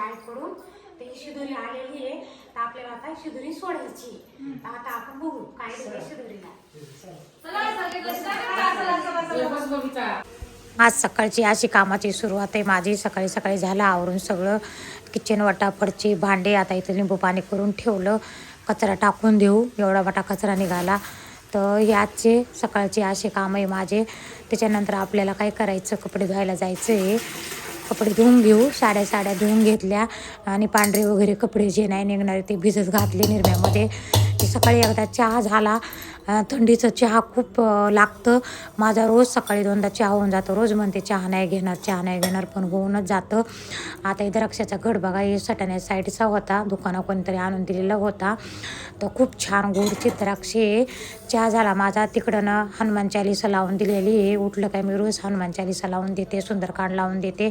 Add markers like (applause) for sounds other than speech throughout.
आईकडून तर ही शिदोरी आलेली आहे. तर आपल्याला आता शिदोरी सोडायची. तर आता आपण बघू काय दिलं शिदोरीला. आज सकाळची अशी कामाची सुरुवात आहे. माझी सकाळी सकाळी झालं आवरून सगळं किचन वाटा फडची भांडे आता इथं लिंबू पाणी करून ठेवलं. कचरा टाकून देऊ. एवढा मोठा कचरा निघाला. तर आजचे सकाळचे असे काम आहे माझे. त्याच्यानंतर आपल्याला काय करायचं? कपडे धुवायला जायचं आहे कपडे धुवून घेऊ. साड्या साड्या धुवून घेतल्या आणि पांढरे वगैरे कपडे जे नाही निघणारे ते भिजत घातले निर्म्यामध्ये. ते सकाळी एकदा चहा झाला थंडीचं चहा खूप लागतं. माझा रोज सकाळी दोनदा चहा होऊन जातो. रोज म्हणते चहा नाही घेणार चहा नाही घेणार पण होऊनच जातं. आता इथं द्राक्षाचा घड बघा हे सटाण्या साईडचा होता. दुकानात कोणीतरी आणून दिलेला होता. तर खूप छान गोडची द्राक्षे आहे. चहा झाला माझा. तिकडं हनुमान चालिसा लावून दिलेली आहे. उठलं काय मी रोज हनुमान चालिसा लावून देते सुंदरकांड लावून देते.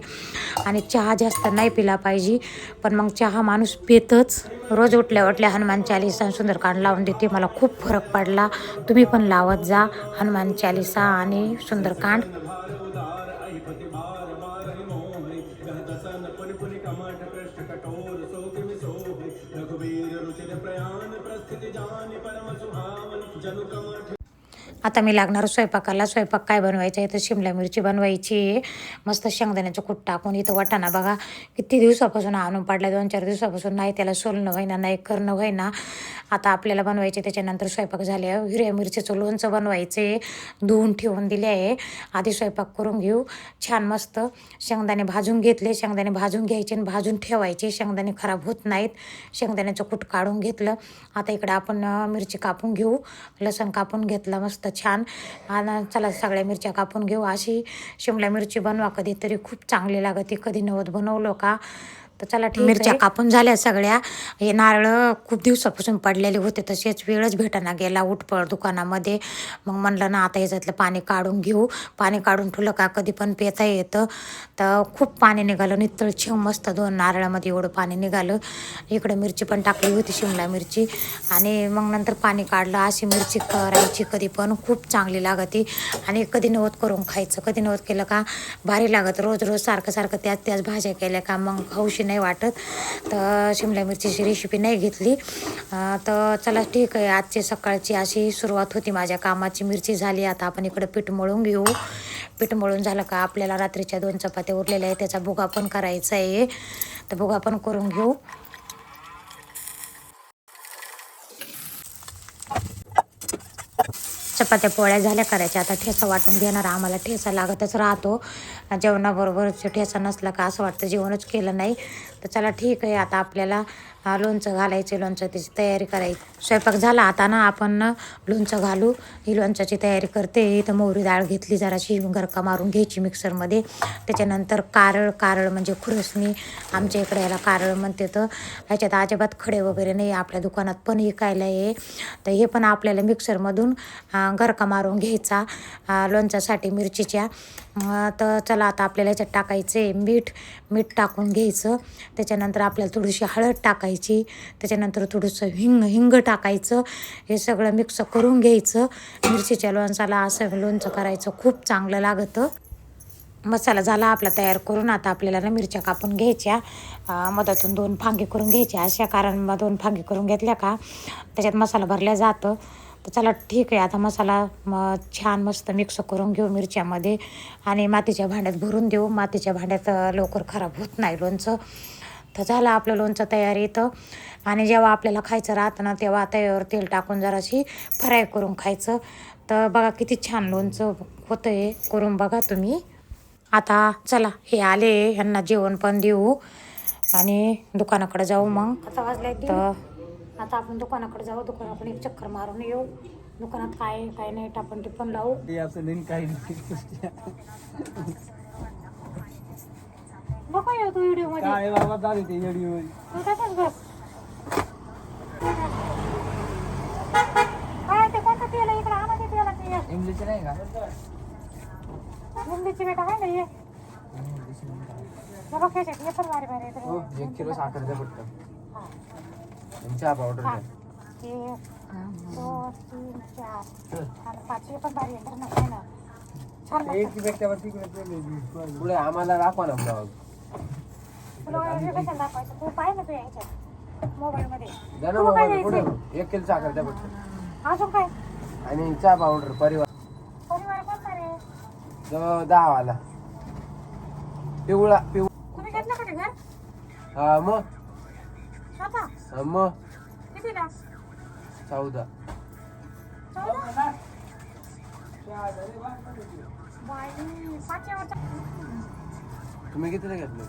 आणि चहा जास्त नाही पिला पाहिजे. पण मग चहा माणूस पितच. रोज उठल्या उठल्या हनुमान चालिसा सुंदरकांड सुंदरकांड लावून देते. मला खूप फरक पडला. तुम्ही पण लावत जा. हनुमान चालिसा आणि सुंदरकांड. आता मी लागणार स्वयंपाकाला. स्वयंपाक काय बनवायचं? आहे तर शिमला मिरची बनवायची. आहे मस्त शेंगदाण्याचं कूट टाकून इथं वाटाणा बघा. किती दिवसापासून आणून पाडला दोन चार दिवसापासून नाही त्याला सोलणं होईना नाही करणं होईना. आता आपल्याला बनवायचे त्याच्यानंतर स्वयंपाक झाले. हिरव्या मिरचीचं लोणचं बनवायचं. आहे धुवून ठेवून दिले आहे. आधी स्वयंपाक करून घेऊ. छान मस्त. शेंगदाणे भाजून घेतले. शेंगदाणे भाजून घ्यायचे आणि भाजून ठेवायचे. शेंगदाणे खराब होत नाहीत. शेंगदाण्याचं कूट काढून घेतलं. आता इकडं आपण मिरची कापून घेऊ. लसण कापून घेतलं. मस्त छान. आणि चला सगळ्या मिरच्या कापून घेऊ. अशी शिमला मिरची बनवा कधीतरी. खूप चांगली लागते. कधी नवत बनवलं का? तर चला ठीक मिरच्या कापून झाल्या सगळ्या. हे नारळ खूप दिवसापासून पडलेले होते तसेच वेळच भेटाना गेला उठपळ दुकानामध्ये. मग म्हणलं ना आता याच्यातलं पाणी काढून घेऊ. पाणी काढून ठेवलं का कधी पण पेता येतं. तर खूप पाणी निघालं नितळ छेव मस्त दोन नारळामध्ये एवढं पाणी निघालं. इकडं मिरची पण टाकली होती शिमला मिरची. आणि मग नंतर पाणी काढलं अशी मिरची करायची कधी पण. खूप चांगली लागते. आणि कधी नवत करून खायचं कधी नवत केलं का भारी लागत. रोज रोज सारखं सारखं त्याच त्याच भाज्या केल्या का मग हौशी नाही वाटत. तर शिमला मिरचीची रेसिपी नाही घेतली. तर चला ठीक आहे आजची सकाळची अशी सुरुवात होती माझ्या कामाची. मिरची झाली आता आपण इकडं पीठ मळून घेऊ. पीठ मळून झालं का आपल्याला रात्रीच्या दोन चपात्या उरलेल्या आहे त्याचा भुगा पण करायचा आहे. तर भुगा पण करून घेऊ. चपात्या पोळ्या झाल्या करायच्या. आता ठेसा वाटून घेणार आम्हाला ठेचा लागतच राहतो. जेवणाबरोबर ठेचा नसला का असं वाटतं जेवणच केलं नाही. तर चला ठीक आहे आता आपल्याला लोणचं घालायचं लोणचं त्याची तयारी करायची. स्वयंपाक झाला आता ना आपण ना लोणचं घालू. ही लोणच्याची तयारी करते. इथं मोहरी डाळ घेतली जराशी गरका मारून घ्यायची मिक्सरमध्ये. त्याच्यानंतर कारळ कारळ म्हणजे खुरसणी. आमच्या इकडे याला कारळ म्हणते तर ह्याच्यात अजिबात खडे वगैरे नाही आपल्या दुकानात पण विकायला आहे. तर हे पण आपल्याला मिक्सरमधून घरका गरका मारून घ्यायचा लोणच्यासाठी मिरचीच्या. तर चला आता आपल्याला याच्यात टाकायचं आहे मीठ मीठ टाकून घ्यायचं. त्याच्यानंतर आपल्याला थोडीशी हळद टाकायची. त्याच्यानंतर थोडंसं हिंग हिंग टाकायचं. हे सगळं मिक्स करून घ्यायचं. मिरचीच्या लोणचाला असं लोणचं करायचं खूप चांगलं लागतं. मसाला झाला आपला तयार करून आता आपल्याला ना मिरच्या कापून घ्यायच्या. मधातून दोन फांगे करून घ्यायच्या. अशा कारण मग दोन फांगे करून घेतल्या का? त्याच्यात मसाला भरल्या जातं. तर चला ठीक आहे आता मसाला म छान मस्त मिक्स करून घेऊ मिरच्यामध्ये. आणि मातीच्या भांड्यात भरून देऊ. मातीच्या भांड्यात लवकर खराब होत नाही लोणचं. तर झालं आपलं लोणचं तयार येतं आणि जेव्हा आपल्याला खायचं राहतं ना तेव्हा तव्यावर तेल टाकून जराशी फ्राय करून खायचं. तर बघा किती छान लोणचं होतं आहे करून बघा तुम्ही. आता चला हे आले ह्यांना जेवण पण देऊ. आणि दुकानाकडे जाऊ मग. आता वाजले तर आता आपण दुकानाकडे जाऊ दुकान आपण एक चक्कर मारून येऊ. दुकानात काय काय नाही आपण ते पण लावू बघा येऊ तू व्हिडिओमध्ये. ते तसंच बस? काय ते कोणतं तेल. इंग्लिश नाही का? लिंबीची बेटा काय नाही बघा हे पण भारी भारी हो किलो साखर द्या हा. चहा पावडर हा. द्या एक दोन तीन चार आणि हे पण भारी आहे ना. पुढे आम्हाला दाखवा ना ब्लॉग तुला हे कशाला दाखवायचं तू पाय ना मोबाईल मध्ये द्या ना तुला काय मोबाईल द्यायचंय पुढे एक किलो साखर द्या अजून काय आणि चहा पावडर परिवार परिवार कोणता रे जवळ दहा वाला पिवळा पिव तुम्ही घेतलं का ते घर हा मग हा मग कितीला चौदा. चौदा? तुम्ही कितीला घेतलं?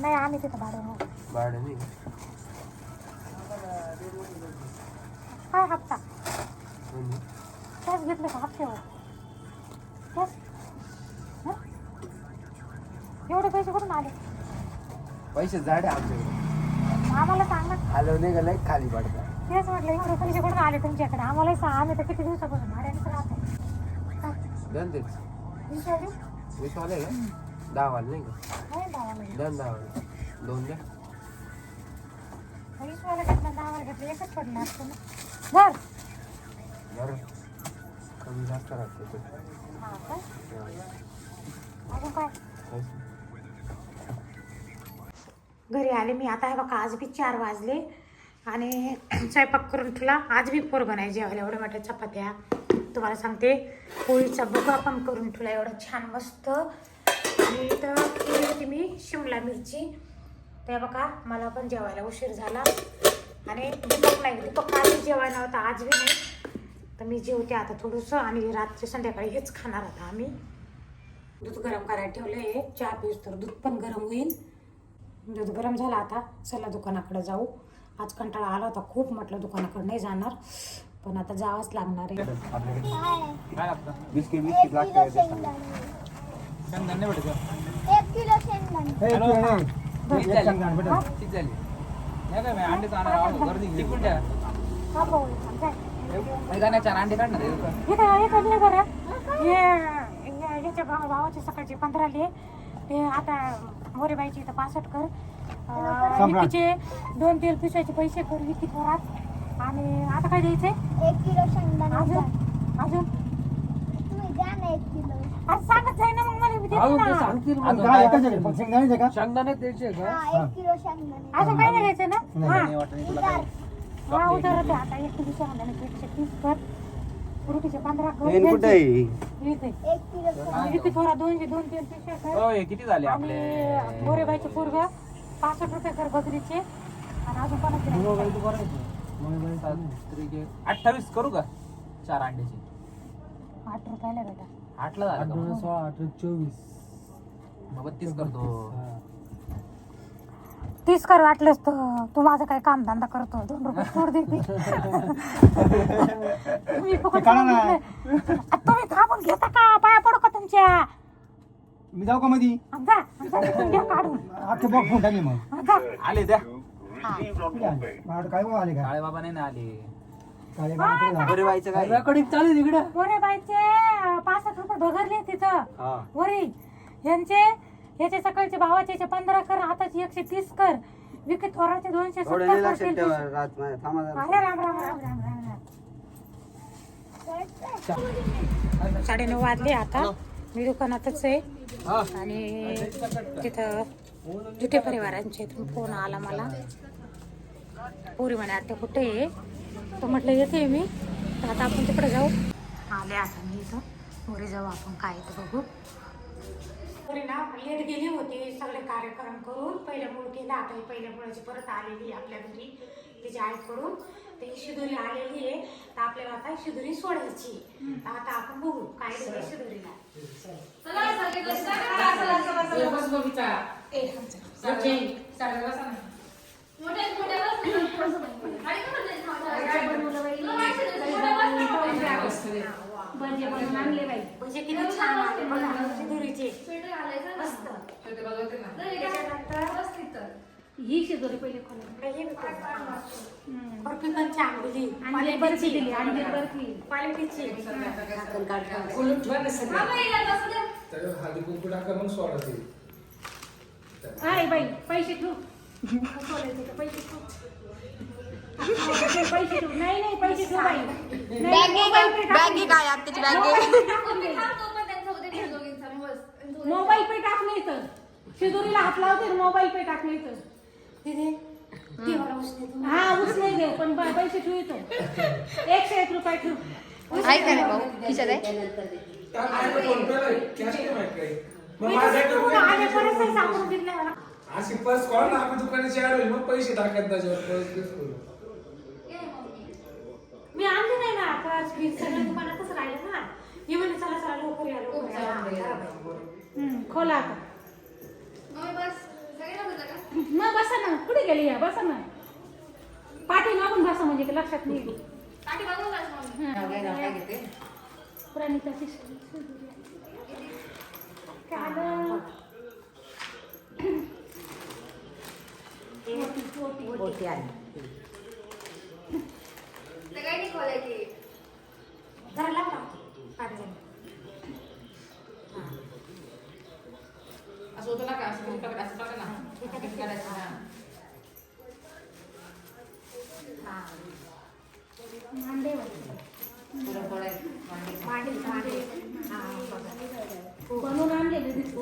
नाही आम्ही तिथं भाडं भाडं नाही. काय हप्ता. त्याच घेतलं का हप्त्यावर हं? एवढे पैसे कुठून आले? पैसे झाडे आमच्याकडे. आम्हाला सांग. ना नाही गेलं खाली पडता तेच म्हटलं एवढे पैसे कुठून आले तुमच्याकडे? आम्हालाही सांग आम्ही तर किती दिवसापासून? भाड्यानेच राहतो दन तेच विचारू? वीस वाले का? दहा वाले नाही का? नाही दहा दन दहा वाले दोन द्या. वीस वाला घेतला दहा वाला घेतलं. एकच पडलं असतं ना. बर बरं. कमी जास्त राहते ते. हा का. अजून काय? काहीच नाही. घरी आले मी. आता हे बघा आज बी चार वाजले आणि स्वयंपाक करून ठेवला. आज बी पोर नाही जेवायला एवढ्या मोठ्या चपात्या. तुम्हाला सांगते पोळीचा बघा पण करून ठेवला एवढं छान मस्त. आणि तर केली होती मी शिमला मिरची. ते बघा मला पण जेवायला उशीर झाला. आणि दीपक नाही दीपक आज जेवायला होता आज बी नाही. तर मी जेवते आता थोडंसं आणि रात्री संध्याकाळी हेच खाणार आता आम्ही. दूध गरम करायला ठेवलं आहे चहा पिऊस तर दूध पण गरम होईल. दूध गरम झालं आता चला दुकानाकडे जाऊ. आज कंटाळा आला होता खूप म्हटलं दुकानाकडे नाही जाणार. पण आता जावंच लागणार आहे. हा हे? हे हे- भावाचे सकाळचे पंधरा ते आता मोरेबाईचे इथं पासष्ट कर. अं, विकीचे दोन तेल पिसायचे पैसे कर विकी थोरात. आणि आता काय द्यायचंय? एक किलो शेंगदाणे द्या. अजून? अजून तुम्ही द्या ना एक किलो. आज सांगत ना मग मला मी देते ना. शेंगदाणे त्याचे का? हा एक किलो शेंगदाणे. अजून काही नाही घ्यायचं ना? हा. हा आता एक किलो शेंगदाणे एकशे तीस कर. पंधरा कर कुठे त्यांचे. इथे. एक किलो शेंगदाणे. विकी थोडा दोनशे दोन पिशव्या कर किती झाले आणि मोरेबाईचे पोरग पासष्ट रुपये कर बकरीचे. आणि अजून कोणाचे नाही. अठ्ठावीस करू का? चार अंड्याचे. आठ रुपयाला बेटा. आठला झालं का? मग? सोळा अठरा चोवीस. मग बत्तीस करतो. तीस कर वाटलंच तर तू माझं काय काम धंदा करतो? दोन रुपये सोड देते मी फुकट. आ, तुम्ही थांबून घेता का? पाया पडू का तुमच्या? मी जाऊ का मधी? आ, जा. जा, तिथून घ्या काढून. अख्खे बॉक्स फोन टाकले मग. आ, जा. आले द्या. काय आले का? काळे बाबा नाही ना आले. जा. बरे व्हायचं काय? चालू तिकडे. मोरेबाईचे पासष्ट रुपये भगरले तिथं. हा. वरी. यांचे याचे सकाळचे भावाचे याचे पंधरा कर हाताचे एकशे तीस कर. विकत थोराचे दोनशे सत्तर कर तेल तीस. अरे राम राम राम राम राम राम. साडेनऊ वाजले आता. मी दुकानातच आहे. आणि तिथं जुटे परिवारांचे इथून फोन आला मला. पोरी म्हणे आता कुठे आहे? तर म्हटलं येते मी. तर आता आपण तिकडे जाऊ. आले आता मी इथं. पोरी जाऊ आपण काय तर बघू. पोरी ना लेट गेली होती सगळे कार्यक्रम करून. पहिल्या आता ही पहिल्या मुळाची परत आलेली आहे आपल्या घरी तिच्या आईकडून तर ही शिदोरी आलेली आहे. तर आपल्याला आता शिदोरी सोडायची. तर आता आपण बघू काय देते शिदोरीला. जरा. म्हणजे किती छान आले बघा मस्त. त्याच्यानंतर ही शिदोरी पहिले बर्फी पण छान दिली. आणि बर्फी दिली. आणि बर्फी क्वालिटीची काय बाई पैसे ठेव. (laughs) पैसे ठेव. पैसे ठेव नाही नाही पैसे ठेव बाई बॅगी काय आत्याची बॅगी? मोबाईल पे टाकले तर शिदुरीला हात लावते मोबाईल पे टाकले इथं. तिथे देवाला उचले तू. हा उचले दे पण ब- पैसे ठेव इथं. एकशे एक रुपये ठेव. ऐका ना भाऊ खिशात आहे. आले परत सापडून दिले मला. अशी पर्स कॉल ना आपण दुकानाची ऍड होईल? मग पैसे टाकत त्याच्यावर पर्स बिर्स करून. मी आणली पर्स बीस सगळं दुकानातच राहिलं ना. ही म्हणे चला चला लवकर या लवकर या. हा. हम्म, खोला आता. मग बसा ना. कुठे गेली या? बसा ना. पाठी मागून बसा म्हणजे की लक्षात नाही येईल. हा. प्रणिता. ओटी आली जरा लाव ना. पाच जण. हा. मांडे वाटतं. मांडी मांडी हा बघा बनवून आणलेले दिसतंय बाई. हा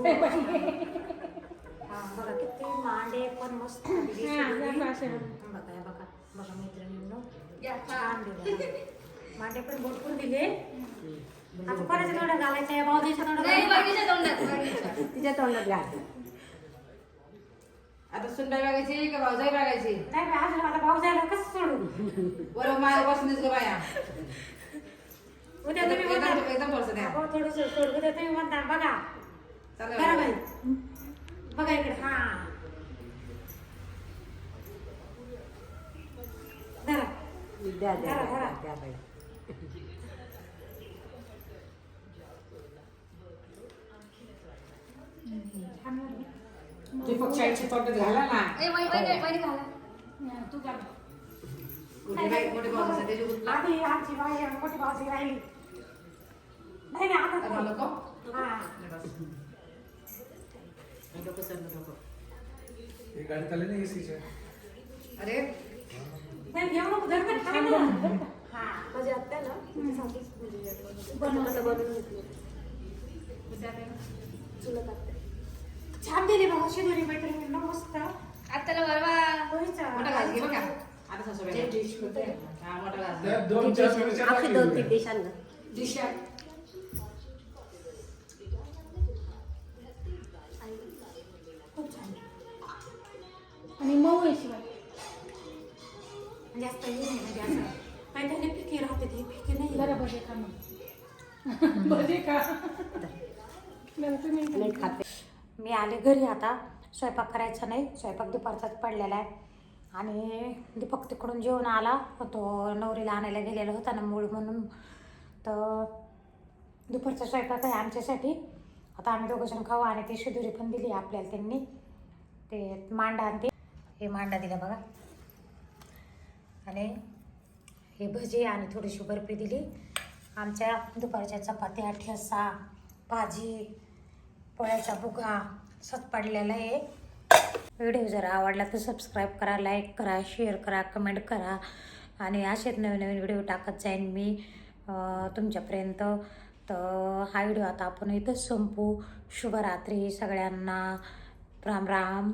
बघा किती मांडे पण मस्त दिली. बघ. हे बघा बघा मैत्रिणींनो छान दिले मांडे पण भरपूर दिले आता कोणाच्या तोंडात घालायचं आहे भाऊजीच्या तोंडात तिच्या तोंडात घाल आता सुनबाई बघायची का भाऊजाई बघायची नाही अजून मला भाऊ जायला कसं सोडू बरोबर माझ्या बसूनच ग बाया उद्या तुम्ही एकदम एकदम बसत आहे हो थोडस सोड उद्या तुम्ही म्हणणार बघा करा बाई. बाई बघा इकडे हा धरा द्या द्या धरा, धरा. द्या, द्या बाई. दीपक शाळेची तोंडात घाला ना हा, तू घाल. मोठी बाई मोठी भाऊजाई त्याची उचला. आधी आमची बाई आणि मोठी भाऊजी राहिली नाही नाही आता आता नको? हा नको सर, नको. हे गाडी चालली ना एसीच्या अरे. नाही घेऊ नको धर धर, खा ना. हा माझ्या आत्याला तिच्यासाठीच म्हणजे बनवलं. कसं बनवून घेतलं. चुलत आत्या. छान दिली बघा शिदोरी मैत्रिणींना मस्त. आत्ताला बरवा होईचा. मोठा घास घे बघा आता सासूबाई हा मोठा घास. दोन चार दिशा मऊ आहे शिवाय. जास्त हे नाही म्हणजे असं. काही त्याने फिकी राहते ती फिकी नाही. जरा भजे खा मग. (laughs) भजे खा. बरं, तुम्ही नाही खाते. मी आले घरी आता. स्वयंपाक करायचा नाही. स्वयंपाक दुपारचाच पडलेला आहे. आणि दीपक तिकडून जेवण आला. तो नवरीला आणायला गेलेला होता ना मूळ म्हणून. तर दुपारचा स्वयंपाक आहे आमच्यासाठी. आता आम्ही दोघंजण खाऊ आणि ती शिदुरी पण दिली आपल्याला त्यांनी. ते मांडा आणि ते हे मांडा दिला बघा. आणि हे भजी आणि थोडीशी बर्फी दिली. आमच्या दुपारच्या चपात्या ठेसा भाजी पोळ्याचा बुगा सतपाडलेला पडलेला आहे. व्हिडिओ जर आवडला तर सबस्क्राईब करा लाईक करा शेअर करा कमेंट करा. आणि असेच नवीन नवीन व्हिडिओ टाकत जाईन मी तुमच्यापर्यंत. तर हा व्हिडिओ आता आपण इथंच संपू. शुभरात्री सगळ्यांना. राम राम.